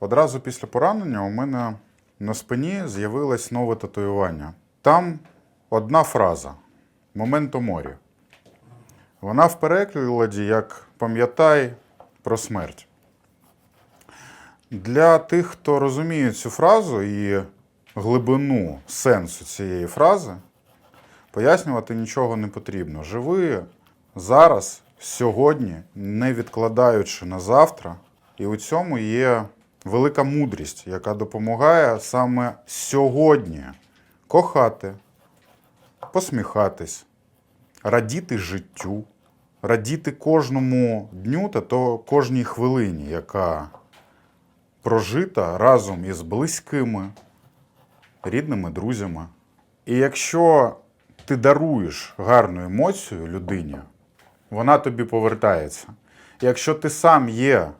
Одразу після поранення у мене на спині з'явилось нове татуювання. Там одна фраза Моменто морі. Вона в перекладі як пам'ятай про смерть. Для тих, хто розуміє цю фразу і глибину сенсу цієї фрази, пояснювати нічого не потрібно. Живи зараз, сьогодні, не відкладаючи на завтра. І у цьому є велика мудрість, яка допомагає саме сьогодні кохати, посміхатись, радіти життю, радіти кожному дню та то кожній хвилині, яка прожита разом із близькими, рідними друзями. І якщо ти даруєш гарну емоцію людині, вона тобі повертається. Якщо ти сам є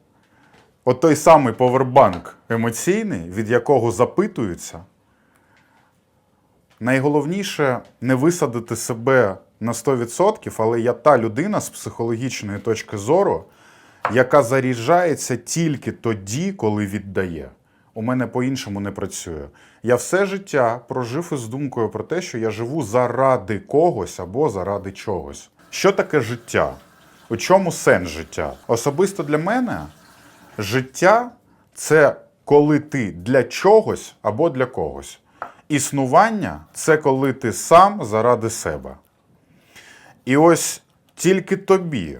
от той самий повербанк емоційний, від якого запитуються, найголовніше не висадити себе на 100%, але я та людина з психологічної точки зору, яка заряджається тільки тоді, коли віддає. У мене по-іншому не працює. Я все життя прожив із думкою про те, що я живу заради когось або заради чогось. Що таке життя? У чому сенс життя? Особисто для мене життя це коли ти для чогось або для когось. Існування це коли ти сам заради себе. І ось тільки тобі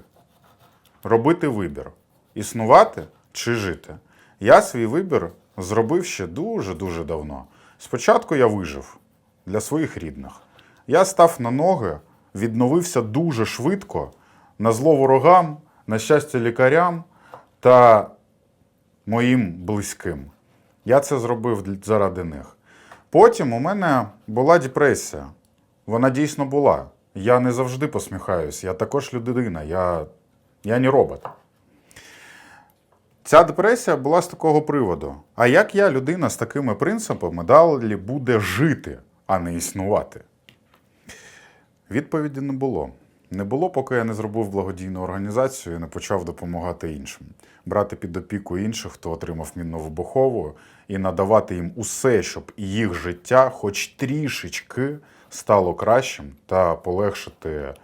робити вибір: існувати чи жити. Я свій вибір зробив ще дуже-дуже давно. Спочатку я вижив для своїх рідних. Я став на ноги, відновився дуже швидко, на зло ворогам, на щастя лікарям та моїм близьким. Я це зробив заради них. Потім у мене була депресія. Вона дійсно була. Я не завжди посміхаюсь. Я також людина, я, я не робот. Ця депресія була з такого приводу. А як я, людина з такими принципами, далі буде жити, а не існувати? Відповіді не було. Не було, поки я не зробив благодійну організацію і не почав допомагати іншим, брати під опіку інших, хто отримав мінно-вибухову, і надавати їм усе, щоб їх життя, хоч трішечки, стало кращим та полегшити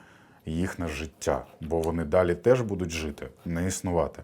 їхнє життя, бо вони далі теж будуть жити, не існувати.